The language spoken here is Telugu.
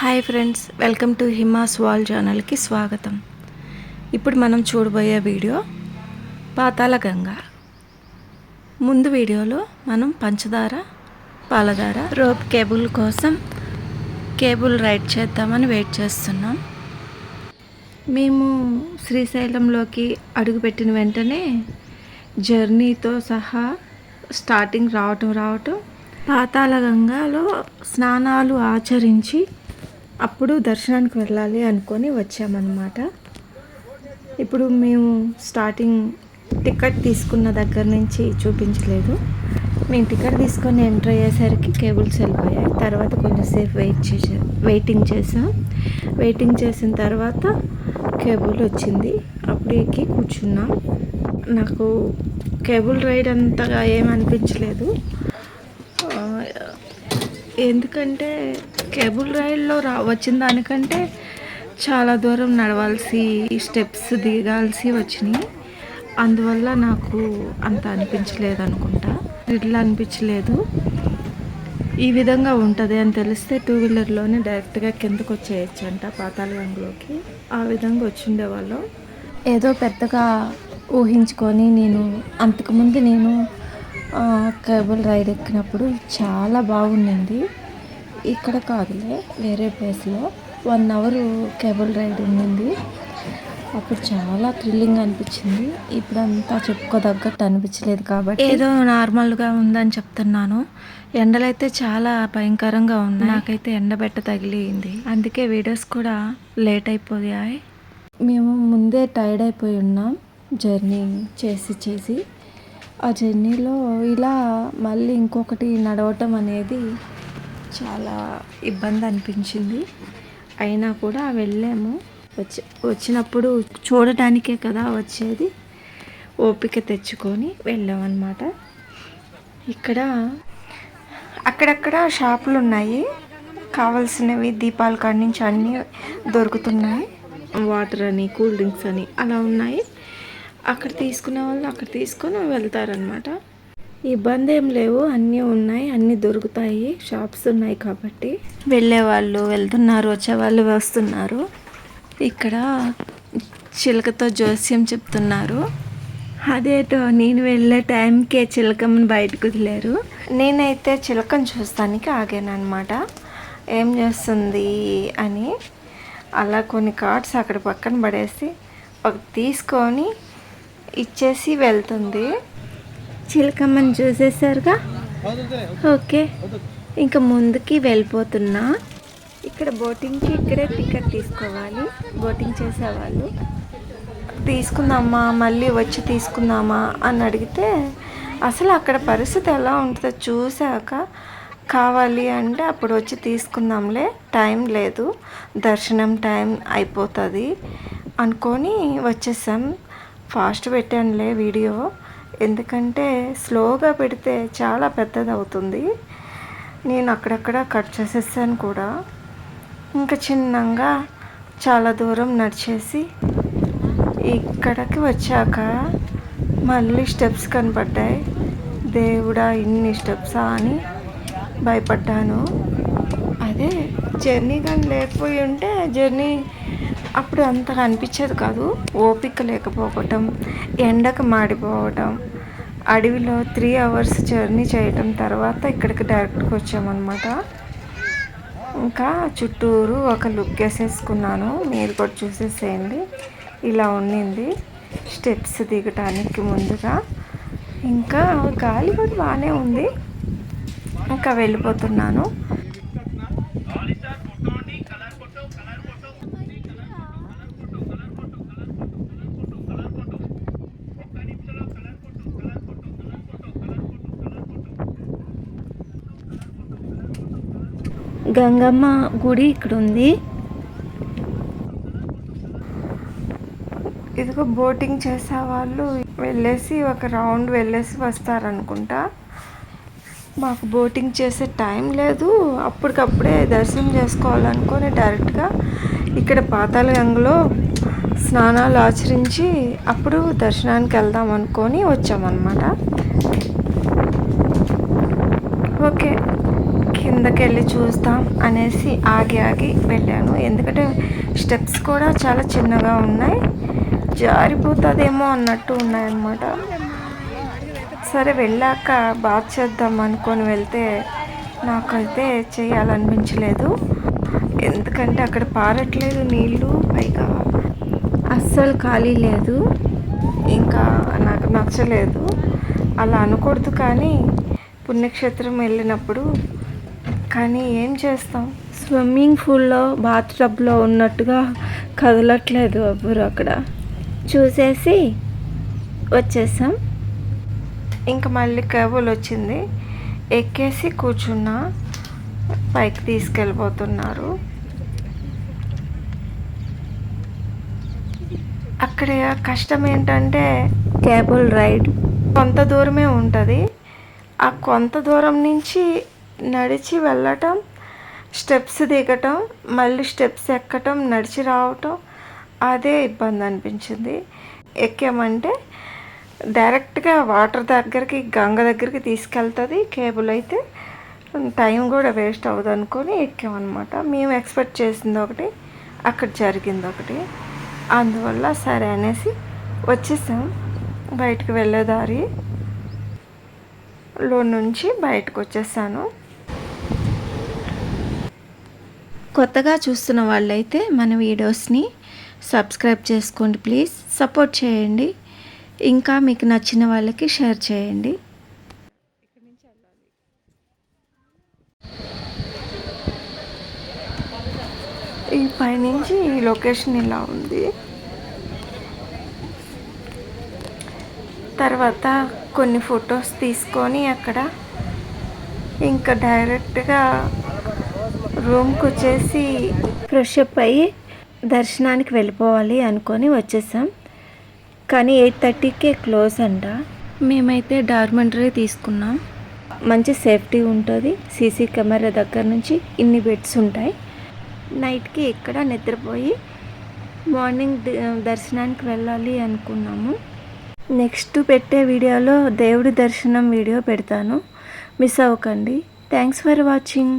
హాయ్ ఫ్రెండ్స్ వెల్కమ్ టు హిమాస్ వాల్ ఛానల్కి స్వాగతం. ఇప్పుడు మనం చూడబోయే వీడియో పాతాళ గంగ. ముందు వీడియోలో మనం పంచదార పాలదార రోప్ కేబుల్ కోసం కేబుల్ రైడ్ చేద్దామని వెయిట్ చేస్తున్నాం. మేము శ్రీశైలంలోకి అడుగుపెట్టిన వెంటనే జర్నీతో సహా స్టార్టింగ్ రావటం రావటం పాతాళ గంగలో స్నానాలు ఆచరించి అప్పుడు దర్శనానికి వెళ్ళాలి అనుకొని వచ్చామన్నమాట. ఇప్పుడు మేము స్టార్టింగ్ టికెట్ తీసుకున్న దగ్గర నుంచి చూపించలేదు. మేము టికెట్ తీసుకొని ఎంటర్ అయ్యేసరికి కేబుల్స్ వెళ్ళిపోయాయి. తర్వాత కొంచెంసేపు వెయిట్ చేసా వెయిటింగ్ చేసాం. వెయిటింగ్ చేసిన తర్వాత కేబుల్ వచ్చింది. అప్పుడు ఎక్కి కూర్చున్నాం. నాకు కేబుల్ రైడ్ అంతగా ఏమనిపించలేదు ఎందుకంటే కేబుల్ రైల్లో రా వచ్చిన దానికంటే చాలా దూరం నడవాల్సి స్టెప్స్ దిగాల్సి వచ్చినాయి. అందువల్ల నాకు అంత అనిపించలేదు అనుకుంటా. ఇట్లా అనిపించలేదు. ఈ విధంగా ఉంటుంది అని తెలిస్తే టూ వీలర్లోనే డైరెక్ట్గా కిందకు వచ్చేయచ్చు అంట పాతాళగంగలోకి ఆ విధంగా వచ్చిండేవాళ్ళం. ఏదో పెద్దగా ఊహించుకొని నేను అంతకుముందు నేను కేబుల్ రైడ్ ఎక్కినప్పుడు చాలా బాగుండింది. ఇక్కడ కాదులే వేరే ప్లేస్లో వన్ అవర్ కేబుల్ రైడ్ ఉండింది అప్పుడు చాలా థ్రిల్లింగ్ అనిపించింది. ఇప్పుడు అంతా చెప్పుకోదగ్గట్టు అనిపించలేదు కాబట్టి. ఏదో నార్మల్గా ఉందని చెప్తున్నాను. ఎండలైతే చాలా భయంకరంగా ఉన్నాయి. నాకైతే ఎండబెట్ట తగిలింది. అందుకే వీడియోస్ కూడా లేట్ అయిపోయాయి. మేము ముందే టైర్డ్ అయిపోయి ఉన్నాం జర్నీ చేసి చేసి. ఆ జర్నీలో ఇలా మళ్ళీ ఇంకొకటి నడవటం అనేది చాలా ఇబ్బంది అనిపించింది. అయినా కూడా వెళ్ళాము. వచ్చి వచ్చినప్పుడు చూడటానికే కదా వచ్చేది. ఓపిక తెచ్చుకొని వెళ్ళామన్నమాట. ఇక్కడ అక్కడక్కడ షాపులు ఉన్నాయి. కావాల్సినవి దీపాల కాడి నుంచి అన్నీ దొరుకుతున్నాయి. వాటర్ అని కూల్ డ్రింక్స్ అని అలా ఉన్నాయి. అక్కడ తీసుకునే వాళ్ళు అక్కడ తీసుకొని వెళ్తారనమాట ఇబ్బంది ఏం లేవు. అన్నీ ఉన్నాయి. అన్నీ దొరుకుతాయి. షాప్స్ ఉన్నాయి కాబట్టి. వెళ్ళేవాళ్ళు వెళ్తున్నారు. వచ్చేవాళ్ళు వస్తున్నారు. ఇక్కడ చిలకతో జోస్యం చెప్తున్నారు. అదేటో నేను వెళ్ళే టైంకే చిలకమ్మని బయటకు వదిలేరు. నేనైతే చిలకను చూస్తానికి ఆగాను అనమాట ఏం చేస్తుంది అని అలా కొన్ని కార్డ్స్ అక్కడ పక్కన పడేసి ఒక తీసుకొని ఇచ్చేసి వెళ్తుంది. చిలకమ్మని చూసేసారుగా? ఓకే. ఇంకా ముందుకి వెళ్ళిపోతున్నా. ఇక్కడ బోటింగ్కి ఇక్కడే టికెట్ తీసుకోవాలి. బోటింగ్ చేసేవాళ్ళు. తీసుకుందామా మళ్ళీ వచ్చి తీసుకుందామా అని అడిగితే అసలు అక్కడ పరిస్థితి ఎలా ఉంటుందో చూశాక కావాలి అంటే అప్పుడు వచ్చి తీసుకుందాంలే టైం లేదు దర్శనం టైం అయిపోతుంది అనుకొని వచ్చేసాం. ఫాస్ట్ పెట్టానులే వీడియో. ఎందుకంటే స్లోగా పెడితే చాలా పెద్దది అవుతుంది నేను అక్కడక్కడ కట్ చేసేసాను కూడా. ఇంకా చిన్నగా చాలా దూరం నడిచేసి ఇక్కడికి వచ్చాక మళ్ళీ స్టెప్స్ కనపడ్డాయి. దేవుడా ఇన్ని స్టెప్సా అని భయపడ్డాను. అదే జర్నీ కానీ లేకపోయి ఉంటే జర్నీ అప్పుడు అంతగా అనిపించేది కాదు. ఓపిక లేకపోవటం ఎండకు మాడిపోవటం అడవిలో త్రీ అవర్స్ జర్నీ చేయటం తర్వాత ఇక్కడికి డైరెక్ట్గా వచ్చామన్నమాట. ఇంకా చుట్టూరు ఒక లుక్ వేసేసుకున్నాను. మీరు కూడా చూసేసేయండి. ఇలా ఉండింది. స్టెప్స్ దిగటానికి ముందుగా. ఇంకా గాలి కూడా బాగానే ఉంది. ఇంకా వెళ్ళిపోతున్నాను. గంగమ్మ గుడి ఇక్కడ ఉంది ఇదిగో బోటింగ్ చేసే వాళ్ళు వెళ్ళేసి ఒక రౌండ్ వెళ్ళేసి వస్తారనుకుంటా. మాకు బోటింగ్ చేసే టైం లేదు. అప్పటికప్పుడే దర్శనం చేసుకోవాలనుకొని డైరెక్ట్గా ఇక్కడ పాతాళగంగలో స్నానాలు ఆచరించి అప్పుడు దర్శనానికి వెళ్దాం అనుకొని వచ్చామన్నమాట. ఓకే. కిందకి వెళ్ళి చూస్తాం అనేసి ఆగి ఆగి వెళ్ళాను. ఎందుకంటే స్టెప్స్ కూడా చాలా చిన్నగా ఉన్నాయి. జారిపోతుందేమో అన్నట్టు ఉన్నాయన్నమాట. సరే వెళ్ళాక బాత్ చేద్దాం అనుకొని వెళ్తే నాకైతే చేయాలనిపించలేదు. ఎందుకంటే అక్కడ పారట్లేదు నీళ్ళు పైగా అస్సలు ఖాళీ లేదు. ఇంకా నాకు నచ్చలేదు. అలా అనకూడదు కానీ పుణ్యక్షేత్రం వెళ్ళినప్పుడు కానీ ఏం చేస్తాం? స్విమ్మింగ్ పూల్లో బాత్ టబ్లో ఉన్నట్టుగా కదలట్లేదు ఎవ్వరు అక్కడ. చూసేసి వచ్చేసాం. ఇంకా మళ్ళీ కేబుల్ వచ్చింది. ఎక్కేసి కూర్చున్నా పైకి తీసుకెళ్ళిపోతున్నారు. అక్కడ కష్టం ఏంటంటే కేబుల్ రైడ్. కొంత దూరమే ఉంటుంది. ఆ కొంత దూరం నుంచి నడిచి వెళ్ళటం స్టెప్స్ దిగటం మళ్ళీ స్టెప్స్ ఎక్కటం నడిచి రావటం అదే ఇబ్బంది అనిపించింది. ఎక్కామంటే డైరెక్ట్గా వాటర్ దగ్గరికి గంగ దగ్గరికి తీసుకెళ్తుంది. కేబుల్ అయితే టైం కూడా వేస్ట్ అవ్వదు అనుకొని ఎక్కామన్నమాట. మేము ఎక్స్పెక్ట్ చేసింది ఒకటి అక్కడ జరిగింది ఒకటి. అందువల్ల సరే అనేసి వచ్చేసాం. బయటకు వెళ్ళే దారి లో నుంచి బయటకు వచ్చేసాను. కొత్తగా చూస్తున్న వాళ్ళైతే మన వీడియోస్ని సబ్స్క్రైబ్ చేసుకోండి ప్లీజ్. సపోర్ట్ చేయండి. ఇంకా మీకు నచ్చిన వాళ్ళకి షేర్ చేయండి. ఈ పైనుంచి ఈ లొకేషన్ ఇలా ఉంది. తర్వాత కొన్ని ఫొటోస్ తీసుకొని అక్కడ ఇంకా డైరెక్ట్గా రూమ్కి వచ్చేసి ఫ్రెష్ అప్ అయ్యి దర్శనానికి వెళ్ళిపోవాలి అనుకొని వచ్చేసాం. కానీ ఎయిట్ థర్టీకే క్లోజ్ అంట. మేమైతే డార్మెంటరీ తీసుకున్నాం. మంచి సేఫ్టీ ఉంటుంది. సీసీ కెమెరా దగ్గర నుంచి ఇన్ని బెడ్స్ ఉంటాయి. నైట్కి ఇక్కడ నిద్రపోయి మార్నింగ్ దర్శనానికి వెళ్ళాలి అనుకున్నాము. నెక్స్ట్ పెట్టే వీడియోలో దేవుడి దర్శనం వీడియో పెడతాను. మిస్ అవ్వకండి. Thanks for watching.